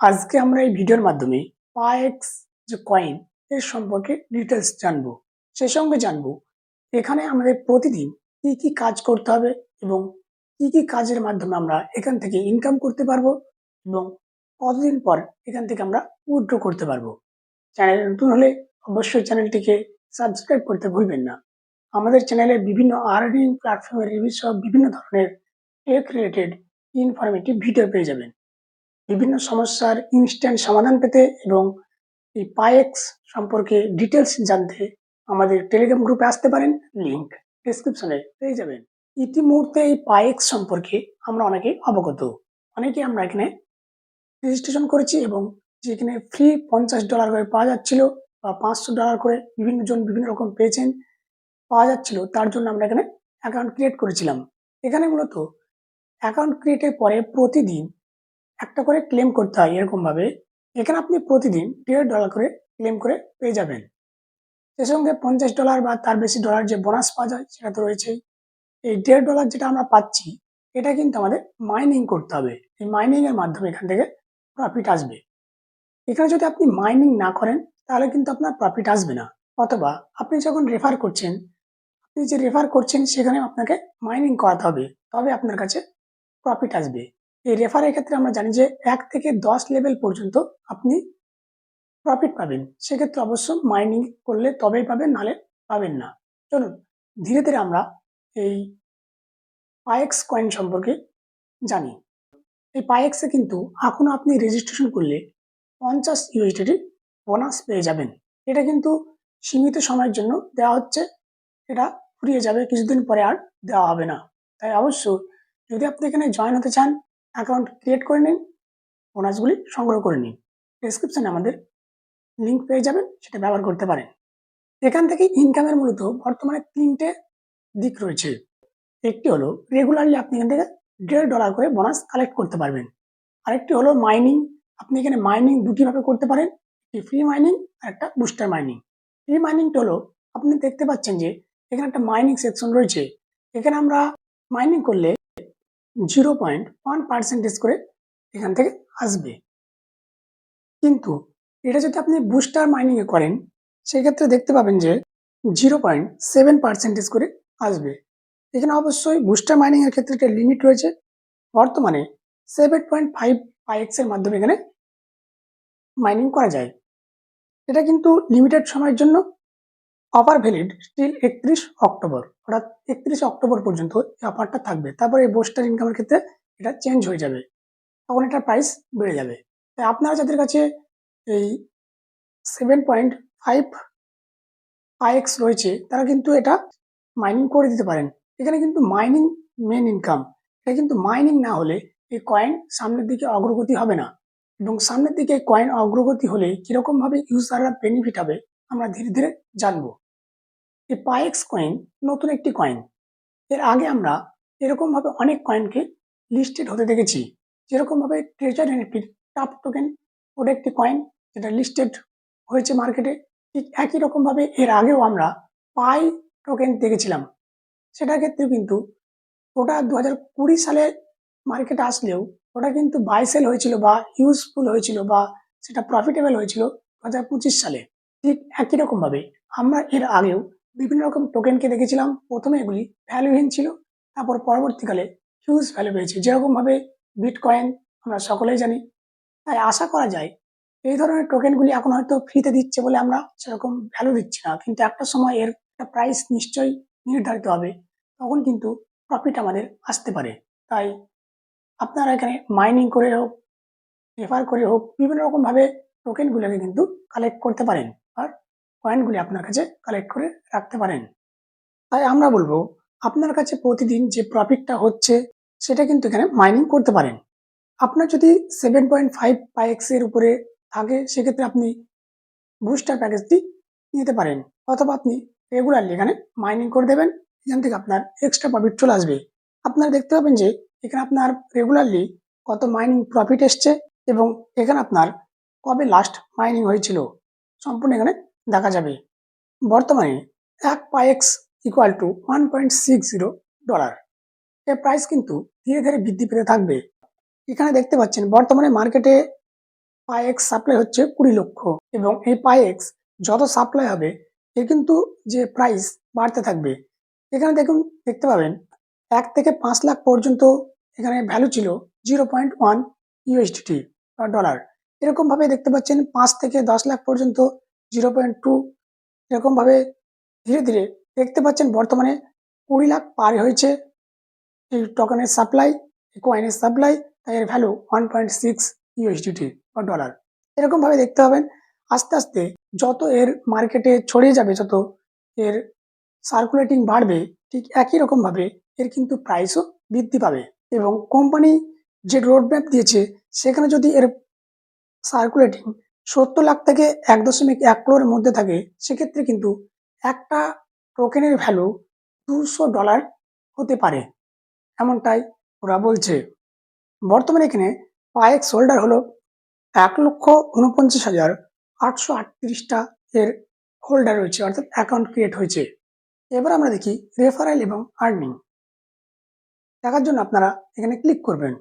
আজকে আমরা এই ভিডিওর মাধ্যমে পাএক্স যে কয়েন, এর সম্পর্কে ডিটেলস জানব। সেই সঙ্গে জানব, এখানে আমাদের প্রতিদিন কি কি কাজ করতে হবে এবং কি কি কাজের মাধ্যমে আমরা এখান থেকে ইনকাম করতে পারব এবং কতদিন পর এখান থেকে আমরা উইথড্র করতে পারব। চ্যানেল নতুন হলে অবশ্যই চ্যানেলটিকে সাবস্ক্রাইব করতে ভুলবেন না। আমাদের চ্যানেলে বিভিন্ন আর্নিং প্ল্যাটফর্মের রিভিউ সহ বিভিন্ন ধরনের টেক রিলেটেড ইনফরমেটিভ ভিডিও পেয়ে যাবেন। বিভিন্ন সমস্যার ইনস্ট্যান্ট সমাধান পেতে এবং এই পায়েক্স সম্পর্কে ডিটেলস জানতে আমাদের টেলিগ্রাম গ্রুপে আসতে পারেন। লিংক ডিসক্রিপশনে পেয়ে যাবেন। ইতিমুহূর্তে এই পায়েক্স সম্পর্কে আমরা অনেকে অবগত। অনেকে আমরা এখানে রেজিস্ট্রেশন করেছি এবং যেখানে ফ্রি পঞ্চাশ ডলার করে পাওয়া যাচ্ছিল বা পাঁচশো ডলার করে বিভিন্ন জন বিভিন্ন রকম পেয়েছেন, পাওয়া যাচ্ছিল, তার জন্য আমরা এখানে অ্যাকাউন্ট ক্রিয়েট করেছিলাম। এখানে মূলত অ্যাকাউন্ট ক্রিয়েটের পরে প্রতিদিন একটা করে ক্লেম করতে হয় এরকম ভাবে এখানে আপনি প্রতিদিন দেড় ডলার করে ক্লেম করে পেয়ে যাবেন। সে সঙ্গে পঞ্চাশ ডলার বা তার বেশি ডলার যে বোনাস পাওয়া যায় সেটা তো রয়েছেই। এই দেড় ডলার যেটা আমরা পাচ্ছি, এটা কিন্তু আমাদের মাইনিং করতে হবে। এই মাইনিং এর মাধ্যমে এখান থেকে প্রফিট আসবে। এখানে যদি আপনি মাইনিং না করেন, তাহলে কিন্তু আপনার প্রফিট আসবে না। অথবা আপনি যখন রেফার করছেন, আপনি যে রেফার করছেন সেখানে আপনাকে মাইনিং করাতে হবে। তবে আপনার কাছে প্রফিট আসবে। এই রেফারের ক্ষেত্রে আমরা জানি যে এক থেকে দশ লেভেল পর্যন্ত আপনি প্রফিট পাবেন। সেক্ষেত্রে অবশ্য মাইনিং করলে তবেই পাবেন, নাহলে পাবেন না। চলুন, ধীরে ধীরে আমরা এই পায়েক্স কয়েন সম্পর্কে জানি। এই পায়েক্সে কিন্তু এখনও আপনি রেজিস্ট্রেশন করলে পঞ্চাশ ইউএসডিটি বোনাস পেয়ে যাবেন। এটা কিন্তু সীমিত সময়ের জন্য দেওয়া হচ্ছে। এটা ফুরিয়ে যাবে, কিছুদিন পরে আর দেওয়া হবে না। তাই অবশ্য যদি আপনি এখানে জয়েন হতে চান অ্যাকাউন্ট ক্রিয়েট করে নিন বোনাসগুলি সংগ্রহ করে নিন। ডিসক্রিপশানে আমাদের লিঙ্ক পেয়ে যাবেন, সেটা ব্যবহার করতে পারেন। এখান থেকে ইনকামের মূলত বর্তমানে তিনটে দিক রয়েছে। একটি হলো রেগুলারলি আপনি এখান থেকে দেড় ডলার করে বোনাস কালেক্ট করতে পারবেন। আরেকটি হলো মাইনিং আপনি এখানে মাইনিং দুটিভাবে করতে পারেন, একটি ফ্রি মাইনিং আর একটা বুস্টার মাইনিং ফ্রি মাইনিংটা হলো, আপনি দেখতে পাচ্ছেন যে, এখানে একটা মাইনিং সেকশন রয়েছে। এখানে আমরা মাইনিং করলে জিরো পয়েন্ট ওয়ান পার্সেন্টেজ করে এখান থেকে আসবে। কিন্তু এটা যদি আপনি বুস্টার মাইনিংয়ে করেন, সেক্ষেত্রে দেখতে পাবেন যে জিরো পয়েন্ট সেভেন পার্সেন্টেজ করে আসবে। এখানে অবশ্যই বুস্টার মাইনিংয়ের ক্ষেত্রে একটা লিমিট রয়েছে। বর্তমানে সেভেন পয়েন্ট ফাইভ পাইএক্সের মাধ্যমে এখানে মাইনিং করা যায়। এটা কিন্তু লিমিটেড সময়ের জন্য অফার ভ্যালিড স্টিল একত্রিশ অক্টোবর, অর্থাৎ একত্রিশ অক্টোবর পর্যন্ত এই অফারটা থাকবে। তারপরে এই বোস্টার ইনকামের ক্ষেত্রে এটা চেঞ্জ হয়ে যাবে, তখন এটার প্রাইস বেড়ে যাবে। তাই আপনারা যাদের কাছে এই সেভেন পয়েন্ট ফাইভ আইএক্স রয়েছে, তারা কিন্তু এটা মাইনিং করে দিতে পারেন। এখানে কিন্তু মাইনিং মেন ইনকাম এটা কিন্তু মাইনিং না হলে এই কয়েন সামনের দিকে অগ্রগতি হবে না। এবং সামনের দিকে কয়েন অগ্রগতি হলে কীরকমভাবে ইউজাররা বেনিফিট হবে আমরা ধীরে ধীরে জানব। এই পায়েক্স কয়েন নতুন একটি কয়েন। এর আগে আমরা এরকমভাবে অনেক কয়েনকে লিস্টেড হতে দেখেছি। যেরকমভাবে ট্রেজার এনএফটির টাপ টোকেন ওটা একটি কয়েন যেটা লিস্টেড হয়েছে মার্কেটে ঠিক একই রকমভাবে এর আগেও আমরা পাই টোকেন দেখেছিলাম। সেটা ক্ষেত্রে কিন্তু ওটা দু হাজার কুড়ি সালে মার্কেটে আসলেও ওটা কিন্তু বাই সেল হয়েছিল বা ইউজফুল হয়েছিল বা সেটা প্রফিটেবল হয়েছিল দু হাজার পঁচিশ সালে। ঠিক একই রকমভাবে আমরা এর আগেও বিভিন্ন রকম টোকেনকে দেখেছিলাম। প্রথমে এগুলি ভ্যালুহীন ছিল, তারপর পরবর্তীকালে হিউজ ভ্যালু পেয়েছে। যেরকমভাবে বিটকয়েন আমরা সকলেই জানি। তাই আশা করা যায় এই ধরনের টোকেনগুলি এখন হয়তো ফ্রিতে দিচ্ছে বলে আমরা সেরকম ভ্যালু দিচ্ছি না। কিন্তু একটা সময় এর একটা প্রাইস নিশ্চয়ই নির্ধারিত হবে, তখন কিন্তু প্রফিট আমাদের আসতে পারে। তাই আপনারা এখানে মাইনিং করে হোক রেফার করে হোক, বিভিন্ন রকমভাবে টোকেনগুলোকে কিন্তু কালেক্ট করতে পারেন। আর কয়েনগুলি আপনার কাছে কালেক্ট করে রাখতে পারেন। তাই আমরা বলব, আপনার কাছে প্রতিদিন যে প্রফিটটা হচ্ছে, সেটা কিন্তু এখানে মাইনিং করতে পারেন। আপনার যদি সেভেন পয়েন্ট ফাইভ পাইএক্সের উপরে থাকে, সেক্ষেত্রে আপনি বুস্টার প্যাকেজটি নিতে পারেন। অথবা আপনি রেগুলারলি এখানে মাইনিং করে দেবেন, এখান থেকে আপনার এক্সট্রা প্রফিট চলে আসবে। আপনারা দেখতে পাবেন যে, এখানে আপনার রেগুলারলি কত মাইনিং প্রফিট এসছে এবং এখানে আপনার কবে লাস্ট মাইনিং হয়েছিল। সম্পূর্ণ এখানে দেখা যাবে। বর্তমানে এক Pi X equal to one point six zero dollar এর প্রাইস কিন্তু ধীরে ধীরে বৃদ্ধি পেতে থাকবে। এখানে দেখতে পাচ্ছেন, বর্তমানে মার্কেটে পায়েক্স সাপ্লাই হচ্ছে কুড়ি লক্ষ এবং এই পায়েক্স যত সাপ্লাই হবে এর কিন্তু যে প্রাইস বাড়তে থাকবে। এখানে দেখুন, দেখতে পাবেন, এক থেকে পাঁচ লাখ পর্যন্ত এখানে ভ্যালু ছিল zero point one USDT dollar এরকমভাবে দেখতে পাচ্ছেন পাঁচ থেকে দশ লাখ পর্যন্ত জিরো পয়েন্ট টু, এরকমভাবে ধীরে ধীরে দেখতে পাচ্ছেন বর্তমানে কুড়ি লাখ পার হয়েছে এই টোকেনের সাপ্লাই এই কয়েনের সাপ্লাই তাই এর value one point six USDT বা ডলার এরকমভাবে দেখতে পাবেন আস্তে আস্তে যত এর মার্কেটে ছড়িয়ে যাবে, যত এর সার্কুলেটিং বাড়বে, ঠিক একই রকমভাবে এর কিন্তু প্রাইসও বৃদ্ধি পাবে। এবং কোম্পানি যে রোডম্যাপ দিয়েছে, সেখানে যদি এর সার্কুলেটিং সত্তর লাখ থেকে এক দশমিক এক ক্রোরের মধ্যে থাকে, সেক্ষেত্রে কিন্তু একটা টোকেনের ভ্যালু দুশো ডলার হতে পারে। এমনটাই ওরা বলছে। বর্তমানে এখানে পায়েক্স হোল্ডার হলো এক লক্ষ উনপঞ্চাশ হাজার আটশো আটত্রিশটা এর হোল্ডার রয়েছে, অর্থাৎ অ্যাকাউন্ট ক্রিয়েট হয়েছে। এবার আমরা দেখি রেফারেল এবং আর্নিং দেখার জন্য আপনারা এখানে ক্লিক করবেন।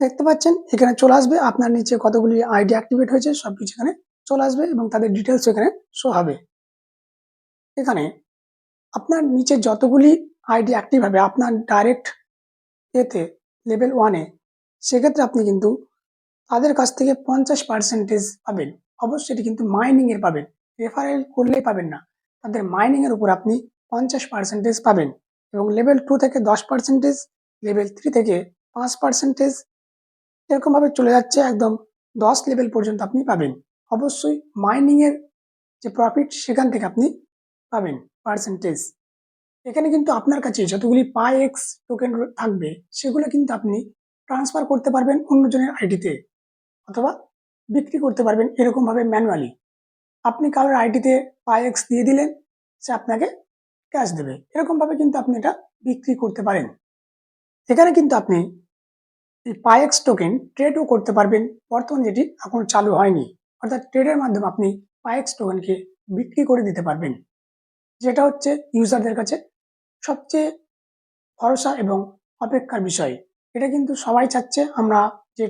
দেখতে পাচ্ছেন, এখানে চলে আসবে। আপনার নিচে কতগুলি আইডি অ্যাক্টিভেট হয়েছে সব কিছু এখানে চলে আসবে এবং তাদের ডিটেলস এখানে শো হবে। এখানে আপনার নিচে যতগুলি আইডি অ্যাক্টিভ হবে, আপনার ডাইরেক্ট এতে লেভেল ওয়ানে সেক্ষেত্রে আপনি কিন্তু তাদের কাছ থেকে পঞ্চাশ পার্সেন্টেজ পাবেন। অবশ্যই এটি কিন্তু মাইনিং এর পাবেন। রেফারেল করলেই পাবেন না। তাদের মাইনিং এর উপর আপনি পঞ্চাশ পার্সেন্টেজ পাবেন এবং লেভেল টু থেকে দশ পার্সেন্টেজ লেভেল থ্রি থেকে পাঁচ পার্সেন্টেজ এরকমভাবে চলে যাচ্ছে একদম দশ লেভেল পর্যন্ত আপনি পাবেন। অবশ্যই মাইনিং এর যে প্রফিট সেখান থেকে আপনি পাবেন পার্সেন্টেজ এখানে কিন্তু আপনার কাছে যতগুলি পাই এক্স টোকেন থাকবে, সেগুলো কিন্তু আপনি ট্রান্সফার করতে পারবেন অন্যজনের আইডিতে অথবা বিক্রি করতে পারবেন এরকমভাবে ম্যানুয়ালি আপনি কারোর আইডিতে পাই এক্স দিয়ে দিলেন, সে আপনাকে ক্যাশ দেবে। এরকমভাবে কিন্তু আপনি এটা বিক্রি করতে পারেন। এখানে কিন্তু আপনি এই পাইএক্স টোকেন ট্রেডও করতে পারবেন। বর্তমান যেটি এখন চালু হয়নি। অর্থাৎ ট্রেডের মাধ্যমে আপনি পাইএক্স টোকেনকে বিক্রি করে দিতে পারবেন। যেটা হচ্ছে ইউজারদের কাছে সবচেয়ে ভরসা এবং অপেক্ষার বিষয়। এটা কিন্তু সবাই চাচ্ছে। আমরা যে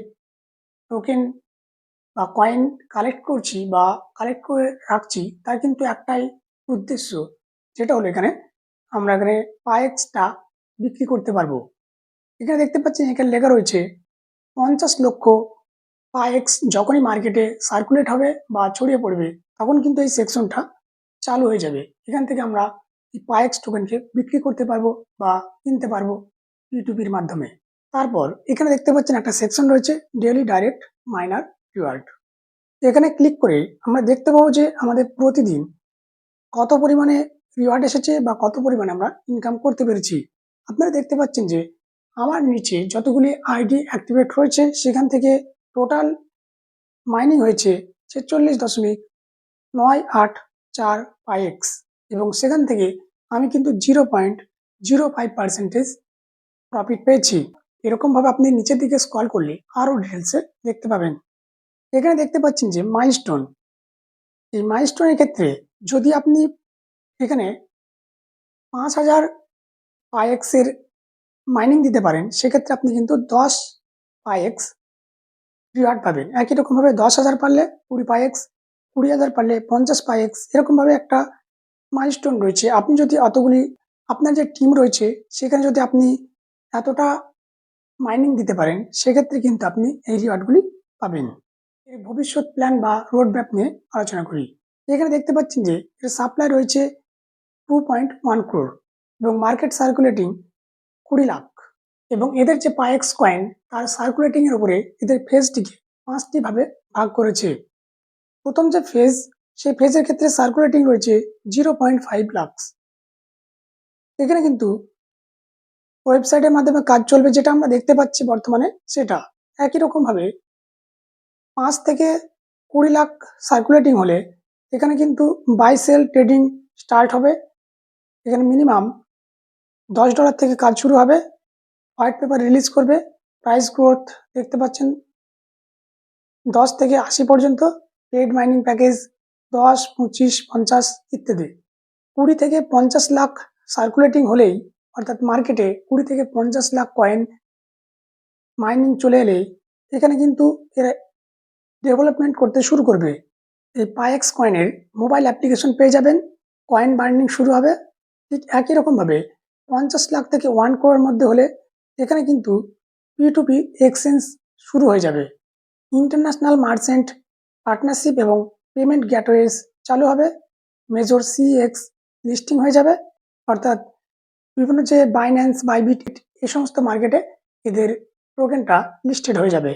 টোকেন বা কয়েন কালেক্ট করছি বা কালেক্ট করে রাখছি, তার কিন্তু একটাই উদ্দেশ্য, যেটা হলো এখানে আমরা এখানে পায়েক্সটা বিক্রি করতে পারব। এখানে দেখতে পাচ্ছেন এখানে লেখা রয়েছে, পঞ্চাশ লক্ষ পায়েক্স যখনই মার্কেটে সার্কুলেট হবে বা ছড়িয়ে পড়বে, তখন কিন্তু এই সেকশনটা চালু হয়ে যাবে। এখান থেকে আমরা এই পায়েক্স টোকেনকে বিক্রি করতে পারব বা কিনতে পারব ইউটিউবের মাধ্যমে। তারপর এখানে দেখতে পাচ্ছেন একটা সেকশন রয়েছে ডেলি ডাইরেক্ট মাইনার রিওয়ার্ড এখানে ক্লিক করে আমরা দেখতে পাবো যে আমাদের প্রতিদিন কত পরিমাণে রিওয়ার্ড এসেছে বা কত পরিমাণে আমরা ইনকাম করতে পেরেছি। আপনারা দেখতে পাচ্ছেন যে আমার নিচে যতগুলি আইডি অ্যাক্টিভেট হয়েছে, সেখান থেকে টোটাল মাইনিং হয়েছে ছেচল্লিশ দশমিক নয় আট চার পাইএক্স এবং সেখান থেকে আমি কিন্তু zero point zero five percentage profit পেয়েছি। এরকমভাবে আপনি নিচের দিকে স্কল করলে আরও ডিটেলসে দেখতে পাবেন। এখানে দেখতে পাচ্ছেন যে মাইলস্টোন এই মাইলস্টোনের ক্ষেত্রে যদি আপনি এখানে পাঁচ হাজার পাইএক্সের মাইনিং দিতে পারেন, সেক্ষেত্রে আপনি কিন্তু দশ পাইএক্স রিওয়ার্ড পাবেন। একই রকমভাবে দশ হাজার পারলে কুড়ি পাইএক্স কুড়ি হাজার পারলে পঞ্চাশ পাইএক্স এরকমভাবে একটা মাইলস্টোন রয়েছে। আপনি যদি অতগুলি, আপনার যে টিম রয়েছে, সেখানে যদি আপনি এতটা মাইনিং দিতে পারেন, সেক্ষেত্রে কিন্তু আপনি এই রিওয়ার্ডগুলি পাবেন। এর ভবিষ্যৎ প্ল্যান বা রোড ম্যাপ নিয়ে আলোচনা করি। এখানে দেখতে পাচ্ছেন যে, এর সাপ্লাই রয়েছে টু পয়েন্ট ওয়ান ক্রোর এবং মার্কেট সার্কুলেটিং কুড়ি লাখ। এবং এদের যে পায়েক্স কয়েন, তার সার্কুলেটিং এর উপরে এদের ফেজটিকে পাঁচটি ভাবে ভাগ করেছে। প্রথম যে ফেজ সেই ফেজের ক্ষেত্রে সার্কুলেটিং রয়েছে জিরো পয়েন্ট ফাইভ লাক্স এখানে কিন্তু ওয়েবসাইটের মাধ্যমে কাজ চলবে, যেটা আমরা দেখতে পাচ্ছি বর্তমানে সেটা। একই রকম ভাবে পাঁচ থেকে কুড়ি লাখ সার্কুলেটিং হলে এখানে কিন্তু বাই সেল ট্রেডিং স্টার্ট হবে। এখানে মিনিমাম দশ ডলার থেকে কাজ শুরু হবে। হোয়াইট পেপার রিলিজ করবে। প্রাইস গ্রোথ দেখতে পাচ্ছেন। দশ থেকে আশি পর্যন্ত পেড মাইনিং প্যাকেজ দশ, পঁচিশ, পঞ্চাশ ইত্যাদি। কুড়ি থেকে পঞ্চাশ লাখ সার্কুলেটিং হলেই, অর্থাৎ মার্কেটে কুড়ি থেকে পঞ্চাশ লাখ কয়েন মাইনিং চলে এলেই, এখানে কিন্তু এরা ডেভেলপমেন্ট করতে শুরু করবে। এই পায়েক্স কয়েনের মোবাইল অ্যাপ্লিকেশন পেয়ে যাবেন। কয়েন বার্নিং শুরু হবে। ঠিক একই রকমভাবে পঞ্চাশ লাখ থেকে ওয়ান ক্রোর মধ্যে হলে এখানে কিন্তু পি টু পি এক্সচেঞ্জ শুরু হয়ে যাবে। ইন্টারন্যাশনাল মার্চেন্ট পার্টনারশিপ এবং পেমেন্ট গ্যাটওয়েজ চালু হবে। মেজর সিএক্স লিস্টিং হয়ে যাবে। অর্থাৎ বিভিন্ন যে বাইন্যান্স বাইবিট এই সমস্ত মার্কেটে এদের টোকেনটা লিস্টেড হয়ে যাবে।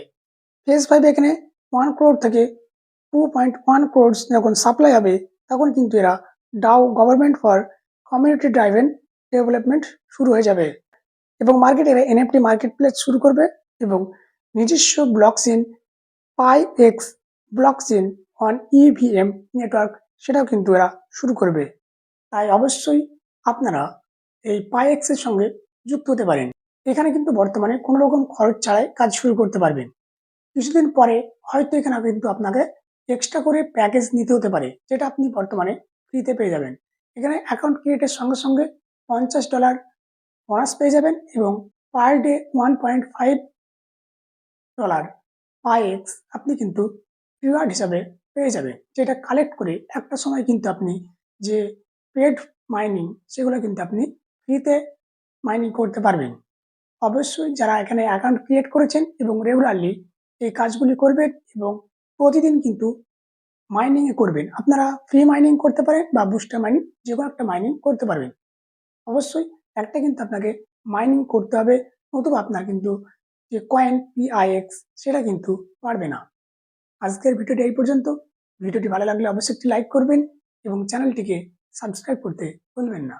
ফেস ফাইভ এখানে ওয়ান ক্রোড থেকে টু পয়েন্ট ওয়ান ক্রোডস যখন সাপ্লাই হবে, তখন কিন্তু এরা DAO government for community driven development শুরু হয়ে যাবে। এবং মার্কেটে এনএফটি মার্কেট প্লেস শুরু করবে এবং নিজস্ব blockchain Pi X blockchain on EVM network সেটাও কিন্তু এরা শুরু করবে। তাই অবশ্যই আপনারা এই পাই এক্সের সঙ্গে যুক্ত হতে পারেন। এখানে কিন্তু বর্তমানে কোনো রকম খরচ ছাড়াই কাজ শুরু করতে পারবেন। কিছুদিন পরে হয়তো এখানে কিন্তু আপনাকে এক্সট্রা করে প্যাকেজ নিতে হতে পারে, যেটা আপনি বর্তমানে ফ্রিতে পেয়ে যাবেন। এখানে অ্যাকাউন্ট ক্রিয়েটের সঙ্গে সঙ্গে পঞ্চাশ ডলার বোনাস পেয়ে যাবেন এবং per day one point five dollar Pi X আপনি কিন্তু রিওয়ার্ড হিসাবে পেয়ে যাবেন। যেটা কালেক্ট করে একটা সময় কিন্তু আপনি যে পেড মাইনিং, সেগুলো কিন্তু আপনি ফ্রিতে মাইনিং করতে পারবেন। অবশ্যই যারা এখানে অ্যাকাউন্ট ক্রিয়েট করেছেন এবং রেগুলারলি এই কাজগুলি করবেন এবং প্রতিদিন কিন্তু মাইনিংয়ে করবেন। আপনারা ফ্রি মাইনিং করতে পারেন বা বুস্টার মাইনিং যে কোনো একটা মাইনিং করতে পারবেন। অবশ্যই একটা কিন্তু আপনাকে মাইনিং করতে হবে, নতুবা আপনার কিন্তু যে কয়েন পিআইএক্স সেটা কিন্তু পারবে না। আজকের ভিডিওটি এই পর্যন্ত। ভিডিওটি ভালো লাগলে অবশ্যই একটি লাইক করবেন এবং চ্যানেলটিকে সাবস্ক্রাইব করতে ভুলবেন না।